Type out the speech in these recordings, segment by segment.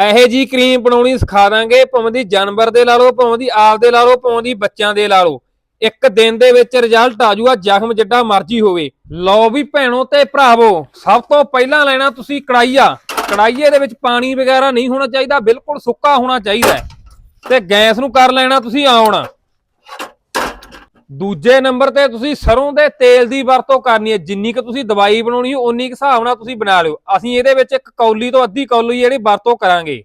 ਇਹੋ ਜੀ ਕਰੀਮ ਬਣਾਉਣੀ ਸਿਖਾ ਦਾਂਗੇ, ਭਾਵੇਂ ਦੀ ਜਾਨਵਰ ਦੇ ਲਾ ਲਓ, ਭਾਵੇਂ ਦੀ ਆਪ ਦੇ ਲਾ ਲਓ, ਭਾਵੇਂ ਦੀ ਬੱਚਿਆਂ ਦੇ ਲਾ ਲਓ। ਇੱਕ ਦਿਨ ਦੇ ਵਿੱਚ ਰਿਜ਼ਲਟ ਆ ਜਾਊਗਾ ਜ਼ਖਮ ਜਿੱਡਾ ਮਰਜ਼ੀ ਹੋਵੇ। ਲਓ ਵੀ ਭੈਣੋ ਤੇ ਭਰਾਵੋ, ਸਭ ਤੋਂ ਪਹਿਲਾਂ ਲੈਣਾ ਤੁਸੀਂ ਕੜਾਈਆ ਕੜਾਈਏ ਦੇ ਵਿੱਚ ਪਾਣੀ ਵਗੈਰਾ ਨਹੀਂ ਹੋਣਾ ਚਾਹੀਦਾ, ਬਿਲਕੁਲ ਸੁੱਕਾ ਹੋਣਾ ਚਾਹੀਦਾ ਤੇ ਗੈਸ ਨੂੰ ਕਰ ਲੈਣਾ ਤੁਸੀਂ ਆਉਣ। ਦੂਜੇ ਨੰਬਰ ਤੇ ਤੁਸੀਂ ਸਰੋਂ ਦੇ ਤੇਲ ਦੀ ਵਰਤੋਂ ਕਰਨੀ ਹੈ। ਜਿੰਨੀ ਕਿ ਤੁਸੀਂ ਦਵਾਈ ਬਣਾਉਣੀ ਹੈ ਉਨੀ ਕੁ ਹਿਸਾਬ ਨਾਲ ਤੁਸੀਂ ਬਣਾ ਲਿਓ। ਅਸੀਂ ਇਹਦੇ ਵਿੱਚ ਇੱਕ ਕੌਲੀ ਤੋਂ ਅੱਧੀ ਕੌਲੀ ਜਿਹੜੀ ਵਰਤੋਂ ਕਰਾਂਗੇ।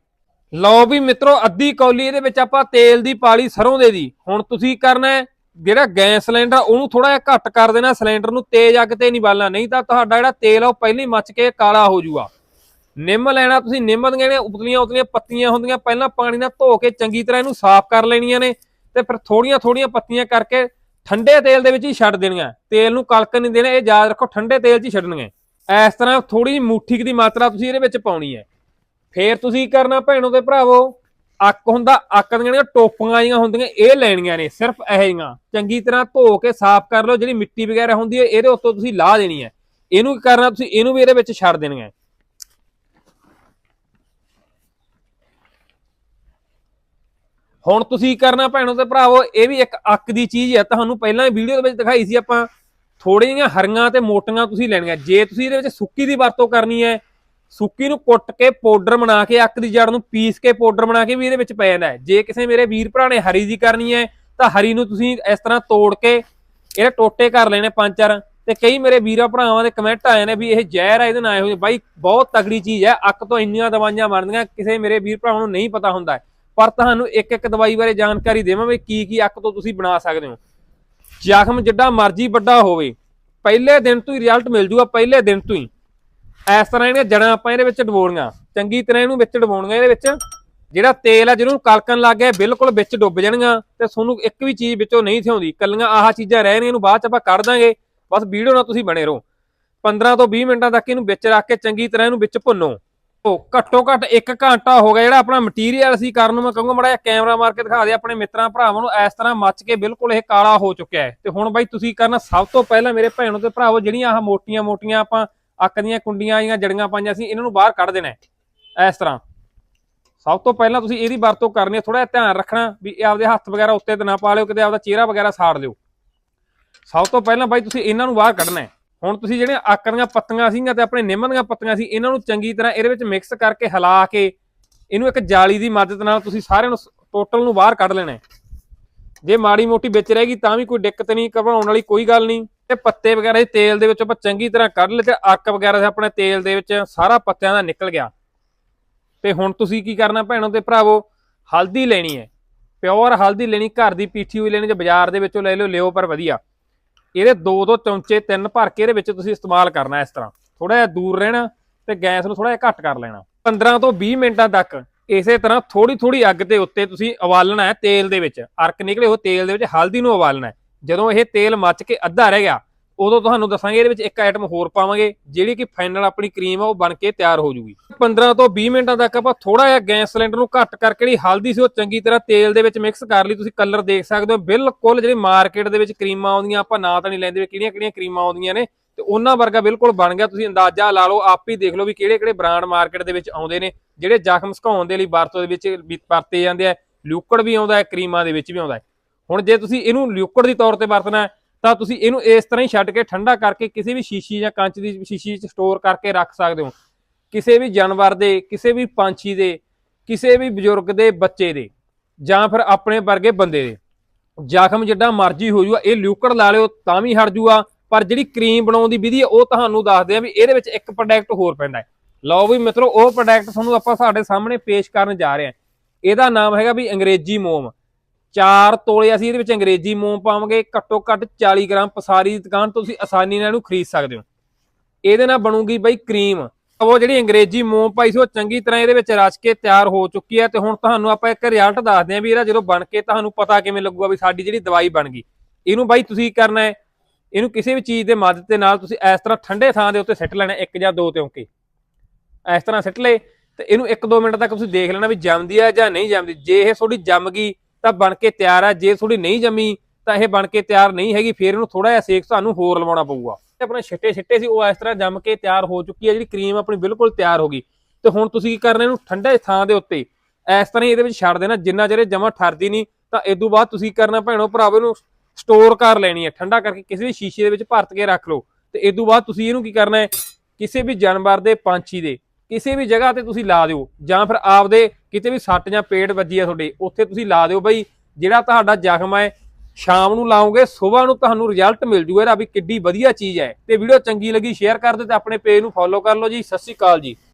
ਲਓ ਵੀ ਮਿੱਤਰੋ, ਅੱਧੀ ਕੌਲੀ ਇਹਦੇ ਵਿੱਚ ਆਪਾਂ ਤੇਲ ਦੀ ਪਾਲੀ ਸਰੋਂ ਦੇ ਦੀ। ਹੁਣ ਤੁਸੀਂ ਕਰਨਾ ਹੈ, ਜਿਹੜਾ ਗੈਸ ਸਿਲੰਡਰ ਉਹਨੂੰ ਥੋੜਾ ਜਿਹਾ ਘੱਟ ਕਰ ਦੇਣਾ। ਸਿਲੰਡਰ ਨੂੰ ਤੇਜ਼ ਅੱਗ ਤੇ ਨਹੀਂ ਬਾਲਣਾ। ਨਹੀਂ ਤਾਂ ਤੁਹਾਡਾ ਜਿਹੜਾ ਤੇਲ ਆ, ਉਹ ਪਹਿਲਾਂ ਹੀ ਮੱਚ ਕੇ ਕਾਲਾ ਹੋ ਜਾਊਗਾ। ਨਿੰਮ ਲੈਣਾ, ਤੁਸੀਂ ਨਿੰਮ ਦੀਆਂ ਜਿਹੜੀਆਂ ਉਤਲੀਆਂ ਉਤਲੀਆਂ ਪੱਤੀਆਂ ਹੁੰਦੀਆਂ, ਪਹਿਲਾਂ ਪਾਣੀ ਨਾਲ ਧੋ ਕੇ ਚੰਗੀ ਤਰ੍ਹਾਂ ਇਹਨੂੰ ਸਾਫ਼ ਕਰ ਲੈਣੀਆਂ ਨੇ। ਤੇ ਫਿਰ ਥੋੜੀਆਂ ਥੋੜੀਆਂ ਪੱਤੀਆਂ ਕਰਕੇ ਠੰਡੇ ਤੇਲ ਦੇ ਵਿੱਚ ਹੀ ਛੱਡ ਦੇਣੀਆਂ। ਤੇਲ ਨੂੰ ਕਲਕ ਨਹੀਂ ਦੇਣਾ, ਇਹ ਯਾਦ ਰੱਖੋ ਠੰਡੇ ਤੇਲ 'ਚ ਹੀ ਛੱਡਣਗੇ ਇਸ ਤਰ੍ਹਾਂ ਥੋੜੀ ਜਿਹੀ ਮੁੱਠੀ ਦੀ ਮਾਤਰਾ ਤੁਸੀਂ ਇਹਦੇ ਵਿੱਚ ਪਾਉਣੀ ਹੈ। ਫੇਰ ਤੁਸੀਂ ਕਰਨਾ ਭੈਣੋ ਤੇ ਭਰਾਵੋ? ਅੱਕ ਹੁੰਦਾ, ਅੱਕ ਦੀਆਂ ਜਿਹੜੀਆਂ ਟੋਪੀਆਂ ਆਈਆਂ ਹੁੰਦੀਆਂ, ਇਹ ਲੈਣੀਆਂ ਨੇ, ਸਿਰਫ ਇਹ ਜਿਹੀਆਂ। ਚੰਗੀ ਤਰ੍ਹਾਂ ਧੋ ਕੇ ਸਾਫ਼ ਕਰ ਲਓ, ਜਿਹੜੀ ਮਿੱਟੀ ਵਗੈਰਾ ਹੁੰਦੀ ਹੈ, ਇਹਦੇ ਉੱਤੋਂ ਤੁਸੀਂ ਲਾਹ ਦੇਣੀ ਹੈ। ਇਹਨੂੰ ਕੀ ਕਰਨਾ ਤੁਸੀਂ? ਇਹਨੂੰ ਵੀ ਇਹਦੇ ਵਿੱਚ ਛੱਡ ਦੇਣੀਆਂ ਹੁਣ ਤੁਸੀਂ ਕਰਨਾ ਭੈਣੋ ਤੇ ਭਰਾਵੋ, ਇਹ ਵੀ ਇੱਕ ਅੱਕ ਦੀ ਚੀਜ਼ ਹੈ, ਤੁਹਾਨੂੰ ਪਹਿਲਾਂ ਵੀਡੀਓ ਦੇ ਵਿੱਚ ਦਿਖਾਈ ਸੀ ਆਪਾਂ। ਥੋੜੀਆਂ ਜਿਹੀਆਂ ਹਰੀਆਂ ਤੇ ਮੋਟੀਆਂ ਤੁਸੀਂ ਲੈਣੀਆਂ। ਜੇ ਤੁਸੀਂ ਇਹਦੇ ਵਿੱਚ ਸੁੱਕੀ ਦੀ ਵਰਤੋਂ ਕਰਨੀ ਹੈ, ਸੁੱਕੀ ਨੂੰ ਕੁੱਟ ਕੇ ਪਾਊਡਰ ਬਣਾ ਕੇ, ਅੱਕ ਦੀ ਜੜ ਨੂੰ ਪੀਸ ਕੇ ਪਾਊਡਰ ਬਣਾ ਕੇ ਵੀ ਇਹਦੇ ਵਿੱਚ ਪੈ ਜਾਂਦਾ ਹੈ। ਜੇ ਕਿਸੇ ਮੇਰੇ ਵੀਰ ਭਰਾ ਨੇ ਹਰੀ ਦੀ ਕਰਨੀ ਹੈ, ਤਾਂ ਹਰੀ ਨੂੰ ਤੁਸੀਂ ਇਸ ਤਰ੍ਹਾਂ ਤੋੜ ਕੇ ਇਹਦੇ ਟੋਟੇ ਕਰ ਲੈਣੇ ਪੰਜ ਚਾਰ। ਤੇ ਕਈ ਮੇਰੇ ਵੀਰਾਂ ਭਰਾਵਾਂ ਦੇ ਕਮੈਂਟ ਆਏ ਨੇ ਵੀ ਇਹ ਜ਼ਹਿਰ ਹੈ ਇਹਦੇ ਨਾਲ ਇਹੋ ਜਿਹੇ ਬਾਈ, ਬਹੁਤ ਤਗੜੀ ਚੀਜ਼ ਹੈ। ਅੱਕ ਤੋਂ ਇੰਨੀਆਂ ਦਵਾਈਆਂ ਬਣਦੀਆਂ, ਕਿਸੇ ਮੇਰੇ ਵੀਰ ਭਰਾਵਾਂ ਨੂੰ ਨਹੀਂ ਪਤਾ ਹੁੰਦਾ ਪਰ ਤੁਹਾਨੂੰ ਇੱਕ ਇੱਕ ਦਵਾਈ ਬਾਰੇ ਜਾਣਕਾਰੀ ਦੇਵਾਂਗੇ ਕੀ ਕੀ ਅੱਕ ਤੋਂ ਤੁਸੀਂ ਬਣਾ ਸਕਦੇ ਹੋ। ਜ਼ਖਮ ਜਿੱਡਾ ਮਰਜ਼ੀ ਵੱਡਾ ਹੋਵੇ, ਪਹਿਲੇ ਦਿਨ ਤੋਂ ਹੀ ਰਿਜ਼ਲਟ ਮਿਲ ਜੂਗਾ, ਪਹਿਲੇ ਦਿਨ ਤੋਂ ਹੀ। ਇਸ ਤਰ੍ਹਾਂ ਇਹਦੀਆਂ ਜੜਾਂ ਆਪਾਂ ਇਹਦੇ ਵਿੱਚ ਡਬੋਣੀਆਂ ਚੰਗੀ ਤਰ੍ਹਾਂ ਇਹਨੂੰ ਵਿੱਚ ਡਬੋਣੀਆਂ ਇਹਦੇ ਵਿੱਚ। ਜਿਹੜਾ ਤੇਲ ਆ, ਜਿਹਨੂੰ ਕਲਕਣ ਲੱਗ ਗਿਆ ਬਿਲਕੁਲ ਵਿੱਚ ਡੁੱਬ ਜਾਣਗੀਆਂ ਤੇ ਤੁਹਾਨੂੰ ਇੱਕ ਵੀ ਚੀਜ਼ ਵਿੱਚੋਂ ਨਹੀਂ ਥਿਆਉਂਦੀ ਕੱਲੀਆਂ ਆਹ ਚੀਜ਼ਾਂ ਰਹਿਣਗੀਆਂ ਇਹਨੂੰ ਬਾਅਦ ਚ ਆਪਾਂ ਕੱਢ ਦਾਂਗੇ। ਬਸ ਵੀਡੀਓ ਨਾਲ ਤੁਸੀਂ ਬਣੇ ਰਹੋ। 15 ਤੋਂ 20 ਮਿੰਟਾਂ ਤੱਕ ਇਹਨੂੰ ਵਿੱਚ ਰੱਖ ਕੇ ਚੰਗੀ ਤਰ੍ਹਾਂ ਇਹਨੂੰ ਵਿੱਚ ਭੁੰਨੋ। ਘੱਟੋ ਘੱਟ 1 ਘੰਟਾ ਹੋ ਗਿਆ ਜਿਹੜਾ ਆਪਣਾ ਮਟੀਰੀਅਲ ਸੀ ਕਰਨ ਨੂੰ। ਮੈਂ ਕਹੂੰਗਾ ਮੜਾ ਜਿਹਾ ਕੈਮਰਾ ਮਾਰ ਕੇ ਦਿਖਾ ਦੇ ਆਪਣੇ ਮਿੱਤਰਾਂ ਭਰਾਵਾਂ ਨੂੰ। ਇਸ ਤਰ੍ਹਾਂ ਮੱਚ ਕੇ ਬਿਲਕੁਲ ਇਹ ਕਾਲਾ ਹੋ ਚੁੱਕਿਆ ਹੈ। ਤੇ ਹੁਣ ਬਾਈ ਤੁਸੀਂ ਕਰਨਾ ਸਭ ਤੋਂ ਪਹਿਲਾਂ ਮੇਰੇ ਭੈਣੋ ਤੇ ਭਰਾਵੋ ਜਿਹੜੀਆਂ ਆਹ ਮੋਟੀਆਂ ਮੋਟੀਆਂ ਆਪਾਂ ਅੱਕ ਦੀਆਂ ਕੁੰਡੀਆਂ ਆਈਆਂ, ਜੜੀਆਂ ਪਾਈਆਂ ਸੀ, ਇਹਨਾਂ ਨੂੰ ਬਾਹਰ ਕੱਢ ਦੇਣਾ ਹੈ। ਇਸ ਤਰ੍ਹਾਂ। ਸਭ ਤੋਂ ਪਹਿਲਾਂ ਤੁਸੀਂ ਇਹਦੀ ਵਰਤੋਂ ਕਰਨੀ ਹੈ ਥੋੜਾ ਜਿਹਾ ਧਿਆਨ ਰੱਖਣਾ ਵੀ ਇਹ ਆਪਦੇ ਹੱਥ ਵਗੈਰਾ ਉੱਤੇ ਤੇ ਨਾ ਪਾ ਲਿਓ, ਕਿਤੇ ਆਪਦਾ ਚਿਹਰਾ ਵਗੈਰਾ ਸਾੜ ਲਿਓ ਸਭ ਤੋਂ ਪਹਿਲਾਂ ਬਾਈ ਤੁਸੀਂ ਇਹਨਾਂ ਨੂੰ ਬਾਹਰ ਕੱਢਣਾ ਹੈ। ਹੁਣ ਤੁਸੀਂ ਜਿਹੜੀਆਂ ਆਕ ਦੀਆਂ ਪੱਤੀਆਂ ਸੀਗੀਆਂ ਤੇ ਆਪਣੇ ਨਿੰਮ ਦੀਆਂ ਪੱਤੀਆਂ ਸੀ, ਇਹਨਾਂ ਨੂੰ ਚੰਗੀ ਤਰ੍ਹਾਂ ਇਹਦੇ ਵਿੱਚ ਮਿਕਸ ਕਰਕੇ ਹਿਲਾ ਕੇ ਇਹਨੂੰ ਇੱਕ ਜਾਲੀ ਦੀ ਮਦਦ ਨਾਲ ਤੁਸੀਂ ਸਾਰਿਆਂ ਨੂੰ ਟੋਟਲ ਨੂੰ ਬਾਹਰ ਕੱਢ ਲੈਣਾ ਜੇ ਮਾੜੀ ਮੋਟੀ ਵਿੱਚ ਰਹੇਗੀ ਤਾਂ ਵੀ ਕੋਈ ਦਿੱਕਤ ਨਹੀਂ, ਘਬਰਾਉਣ ਵਾਲੀ ਕੋਈ ਗੱਲ ਨਹੀਂ। ਤੇ ਪੱਤੇ ਵਗੈਰਾ ਇਹ ਤੇਲ ਦੇ ਵਿੱਚ ਆਪਾਂ ਚੰਗੀ ਤਰ੍ਹਾਂ ਕੱਢ ਲਏ ਤੇ ਅੱਕ ਵਗੈਰਾ ਆਪਣੇ ਤੇਲ ਦੇ ਵਿੱਚ ਸਾਰਾ ਪੱਤਿਆਂ ਦਾ ਨਿਕਲ ਗਿਆ। ਤੇ ਹੁਣ ਤੁਸੀਂ ਕੀ ਕਰਨਾ ਭੈਣੋ ਤੇ ਭਰਾਵੋ, ਹਲਦੀ ਲੈਣੀ ਹੈ। ਪਿਓਰ ਹਲਦੀ ਲੈਣੀ, ਘਰ ਦੀ ਪੀਠੀ ਹੋਈ ਲੈਣੀ ਜੇ ਬਾਜ਼ਾਰ ਦੇ ਵਿੱਚੋਂ ਲੈ ਲਿਓ ਲਿਓ ਪਰ ਵਧੀਆ। ਇਹਦੇ ਦੋ ਦੋ ਚਮਚੇ ਤਿੰਨ ਭਰ ਕੇ ਇਹਦੇ ਵਿੱਚ ਤੁਸੀਂ ਇਸਤੇਮਾਲ ਕਰਨਾ ਇਸ ਤਰ੍ਹਾਂ। ਥੋੜਾ ਜਿਹਾ ਦੂਰ ਰਹਿਣਾ ਤੇ ਗੈਸ ਨੂੰ ਥੋੜਾ ਜਿਹਾ ਘੱਟ ਕਰ ਲੈਣਾ। 15 ਤੋਂ 20 ਮਿੰਟਾਂ ਤੱਕ ਇਸੇ ਤਰ੍ਹਾਂ ਥੋੜੀ ਥੋੜੀ ਅੱਗ ਦੇ ਉੱਤੇ ਤੁਸੀਂ ਉਬਾਲਣਾ ਹੈ ਤੇਲ ਦੇ ਵਿੱਚ। ਅਰਕ ਨਿਕਲੇ ਉਹ ਤੇਲ ਦੇ ਵਿੱਚ ਹਲਦੀ ਨੂੰ ਉਬਾਲਣਾ ਹੈ। ਜਦੋਂ ਇਹ ਤੇਲ ਮੱਚ ਕੇ ਅੱਧਾ ਰਹਿ ਗਿਆ ਉਦੋਂ ਤੁਹਾਨੂੰ ਦੱਸਾਂਗੇ ਇਹਦੇ ਵਿੱਚ ਇੱਕ ਆਈਟਮ ਹੋਰ ਪਾਵਾਂਗੇ, ਜਿਹੜੀ ਕਿ ਫਾਈਨਲ ਆਪਣੀ ਕਰੀਮ ਆ, ਉਹ ਬਣ ਕੇ ਤਿਆਰ ਹੋ ਜੂਗੀ। 15 ਤੋਂ 20 ਮਿੰਟਾਂ ਤੱਕ ਆਪਾਂ ਥੋੜਾ ਜਿਹਾ ਗੈਸ ਸਿਲੰਡਰ ਨੂੰ ਘੱਟ ਕਰਕੇ ਜਿਹੜੀ ਹਲਦੀ ਸੀ, ਉਹ ਚੰਗੀ ਤਰ੍ਹਾਂ ਤੇਲ ਦੇ ਵਿੱਚ ਮਿਕਸ ਕਰ ਲਈ। ਤੁਸੀਂ ਕਲਰ ਦੇਖ ਸਕਦੇ ਹੋ, ਬਿਲਕੁਲ ਜਿਹੜੀ ਮਾਰਕੀਟ ਦੇ ਵਿੱਚ ਕਰੀਮਾਂ ਆਉਂਦੀਆਂ, ਆਪਾਂ ਨਾਂ ਤਾਂ ਨਹੀਂ ਲੈਂਦੇ ਵੀ ਕਿਹੜੀਆਂ ਕਿਹੜੀਆਂ ਕਰੀਮਾਂ ਆਉਂਦੀਆਂ ਨੇ। ਤੇ ਉਹਨਾਂ ਵਰਗਾ ਬਿਲਕੁਲ ਬਣ ਗਿਆ। ਤੁਸੀਂ ਅੰਦਾਜ਼ਾ ਲਾ ਲਓ, ਆਪ ਹੀ ਦੇਖ ਲਓ ਵੀ ਕਿਹੜੇ ਕਿਹੜੇ ਬ੍ਰਾਂਡ ਮਾਰਕੀਟ ਦੇ ਵਿੱਚ ਆਉਂਦੇ ਨੇ, ਜਿਹੜੇ ਜ਼ਖਮ ਸੁਕਾਉਣ ਦੇ ਲਈ ਵਰਤੋਂ ਦੇ ਵਿੱਚ ਵਰਤੇ ਜਾਂਦੇ ਆ। ਲਿਕੁਇਡ ਵੀ ਆਉਂਦਾ ਹੈ, ਕਰੀਮਾਂ ਦੇ ਵਿੱਚ ਵੀ ਆਉਂਦਾ ਹੈ। ਹੁਣ ਜੇ ਤੁਸੀਂ ਇਹਨੂੰ ਲਿਕੁਇਡ ਦੀ ਤੌਰ ਤੇ ਵਰਤਣਾ ਹੈ ਤਾਂ ਤੁਸੀਂ ਇਹਨੂੰ ਇਸ ਤਰ੍ਹਾਂ ਹੀ ਛੱਡ ਕੇ ਠੰਡਾ ਕਰਕੇ ਕਿਸੇ ਵੀ ਸ਼ੀਸ਼ੀ ਜਾਂ ਕੰਚ ਦੀ ਸ਼ੀਸ਼ੀ 'ਚ ਸਟੋਰ ਕਰਕੇ ਰੱਖ ਸਕਦੇ ਹੋ। ਕਿਸੇ ਵੀ ਜਾਨਵਰ ਦੇ, ਕਿਸੇ ਵੀ ਪੰਛੀ ਦੇ, ਕਿਸੇ ਵੀ ਬਜ਼ੁਰਗ ਦੇ, ਬੱਚੇ ਦੇ, ਜਾਂ ਫਿਰ ਆਪਣੇ ਵਰਗੇ ਬੰਦੇ ਦੇ। ਜ਼ਖਮ ਜਿੱਡਾ ਮਰਜ਼ੀ ਹੋ ਜੂਗਾ ਇਹ ਲਿਊਕੜ ਲਾ ਲਿਓ ਤਾਂ ਵੀ ਹਟ ਜੂਗਾ ਪਰ ਜਿਹੜੀ ਕਰੀਮ ਬਣਾਉਣ ਦੀ ਵਿਧੀ ਹੈ, ਉਹ ਤੁਹਾਨੂੰ ਦੱਸਦੇ ਆ ਵੀ ਇਹਦੇ ਵਿੱਚ ਇੱਕ ਪ੍ਰੋਡਕਟ ਹੋਰ ਪੈਂਦਾ ਹੈ। ਲਓ ਵੀ ਮਿੱਤਰੋ, ਉਹ ਪ੍ਰੋਡਕਟ ਤੁਹਾਨੂੰ ਆਪਾਂ ਸਾਡੇ ਸਾਹਮਣੇ ਪੇਸ਼ ਕਰਨ ਜਾ ਰਹੇ ਹਾਂ। ਇਹਦਾ ਨਾਮ ਹੈਗਾ ਵੀ ਅੰਗਰੇਜ਼ੀ ਮੋਮ। 4 ਤੋਲੇ ਅਸੀਂ ਇਹਦੇ ਵਿੱਚ ਅੰਗਰੇਜ਼ੀ ਮੋਮ ਪਾਵਾਂਗੇ, ਘੱਟੋ ਘੱਟ 40 ਗ੍ਰਾਮ ਪਸਾਰੀ ਦੀ ਦੁਕਾਨ ਤੋਂ ਤੁਸੀਂ ਆਸਾਨੀ ਨਾਲ ਇਹਨੂੰ ਖਰੀਦ ਸਕਦੇ ਹੋ। ਇਹਦੇ ਨਾਲ ਬਣੂਗੀ ਬਈ ਕਰੀਮ। ਉਹ ਜਿਹੜੀ ਅੰਗਰੇਜ਼ੀ ਮੋਮ ਪਾਈ ਸੀ, ਉਹ ਚੰਗੀ ਤਰ੍ਹਾਂ ਇਹਦੇ ਵਿੱਚ ਰਚ ਕੇ ਤਿਆਰ ਹੋ ਚੁੱਕੀ ਹੈ ਤੇ ਹੁਣ ਤੁਹਾਨੂੰ ਆਪਾਂ ਇੱਕ ਰਿਜ਼ਲਟ ਦੱਸਦੇ ਹਾਂ ਵੀ ਇਹਦਾ ਜਦੋਂ ਬਣ ਕੇ ਤੁਹਾਨੂੰ ਪਤਾ ਕਿਵੇਂ ਲੱਗੂਗਾ ਵੀ ਸਾਡੀ ਜਿਹੜੀ ਦਵਾਈ ਬਣ ਗਈ। ਇਹਨੂੰ ਬਾਈ ਤੁਸੀਂ ਕੀ ਕਰਨਾ ਹੈ, ਇਹਨੂੰ ਕਿਸੇ ਵੀ ਚੀਜ਼ ਦੇ ਮਦਦ ਦੇ ਨਾਲ ਤੁਸੀਂ ਇਸ ਤਰ੍ਹਾਂ ਠੰਡੇ ਥਾਂ ਦੇ ਉੱਤੇ ਸਿੱਟ ਲੈਣਾ ਇੱਕ ਜਾਂ ਦੋ ਤਿਉਂਕੇ। ਇਸ ਤਰ੍ਹਾਂ ਸਿੱਟ ਲਏ ਤੇ ਇਹਨੂੰ 1-2 ਮਿੰਟ ਤੱਕ ਤੁਸੀਂ ਦੇਖ ਲੈਣਾ ਵੀ ਜੰਮਦੀ ਆ ਜਾਂ ਨਹੀਂ ਜੰਮਦੀ। ਜੇ ਇਹ ਥੋੜੀ ਜੰਮ ਗਈ ਤਾਂ ਬਣ ਕੇ ਤਿਆਰ ਆ, ਜੇ ਥੋੜੀ ਨਹੀਂ ਜਮੀ ਤਾਂ ਇਹ ਬਣ ਕੇ ਤਿਆਰ ਨਹੀਂ ਹੈਗੀ, ਫਿਰ ਇਹਨੂੰ ਥੋੜਾ ਜਿਹਾ ਸੇਕ ਤੁਹਾਨੂੰ ਹੋਰ ਲਵਾਉਣਾ ਪਊਗਾ। ਤੇ ਆਪਣੇ ਛਿੱਟੇ ਛਿੱਟੇ ਸੀ, ਉਹ ਇਸ ਤਰ੍ਹਾਂ ਜੰਮ ਕੇ ਤਿਆਰ ਹੋ ਚੁੱਕੀ ਹੈ ਜਿਹੜੀ ਕਰੀਮ ਆਪਣੀ ਬਿਲਕੁਲ ਤਿਆਰ ਹੋ ਗਈ। ਤੇ ਹੁਣ ਤੁਸੀਂ ਕੀ ਕਰਨਾ ਇਹਨੂੰ ਠੰਡੇ ਥਾਂ ਦੇ ਉੱਤੇ, ਇਸ ਤਰ੍ਹਾਂ ਹੀ ਇਹਦੇ ਵਿੱਚ ਛੱਡ ਦੇਣਾ, ਜਿੰਨਾ ਚਿਰ ਇਹ ਜਮਾ ਠਰਦੀ ਨਹੀਂ, ਤਾਂ ਇਦੋਂ ਬਾਅਦ ਤੁਸੀਂ ਕੀ ਕਰਨਾ ਭੈਣੋ ਭਰਾਵੋ, ਇਹਨੂੰ ਸਟੋਰ ਕਰ ਲੈਣੀ ਹੈ ਠੰਡਾ ਕਰਕੇ ਕਿਸੇ ਵੀ ਸ਼ੀਸ਼ੇ ਦੇ ਵਿੱਚ ਭਰਤ ਕੇ ਰੱਖ ਲਓ। ਤੇ ਇਦੋਂ ਬਾਅਦ ਤੁਸੀਂ ਇਹਨੂੰ ਕੀ ਕਰਨਾ ਹੈ, ਕਿਸੇ ਵੀ ਜਾਨਵਰ ਦੇ ਪੰਛੀ ਦੇ, ਕਿਸੇ ਵੀ ਜਗ੍ਹਾ ਤੇ ਤੁਸੀਂ ਲਾ ਦਿਓ, ਜਾਂ ਫਿਰ ਆਪਦੇ ਕਿਤੇ ਵੀ ਸੱਟ ਜਾਂ ਪੇਟ ਵੱਜੀ ਆ ਤੁਹਾਡੇ, ਉੱਥੇ ਤੁਸੀਂ ਲਾ ਦਿਓ ਬਈ, ਜਿਹੜਾ ਤੁਹਾਡਾ ਜ਼ਖਮ ਹੈ, ਸ਼ਾਮ ਨੂੰ ਲਾਓਗੇ, ਸਵੇਰ ਨੂੰ ਤੁਹਾਨੂੰ ਰਿਜ਼ਲਟ ਮਿਲ ਜੂਗਾ ਇਹਦਾ ਵੀ ਕਿੱਡੀ ਵਧੀਆ ਚੀਜ਼ ਹੈ। ਤੇ ਵੀਡੀਓ ਚੰਗੀ ਲੱਗੀ ਸ਼ੇਅਰ ਕਰ ਦਿਓ ਤੇ ਆਪਣੇ ਪੇਜ ਨੂੰ ਫੋਲੋ ਕਰ ਲਓ ਜੀ। ਸਤਿ ਸ਼੍ਰੀ ਅਕਾਲ ਜੀ।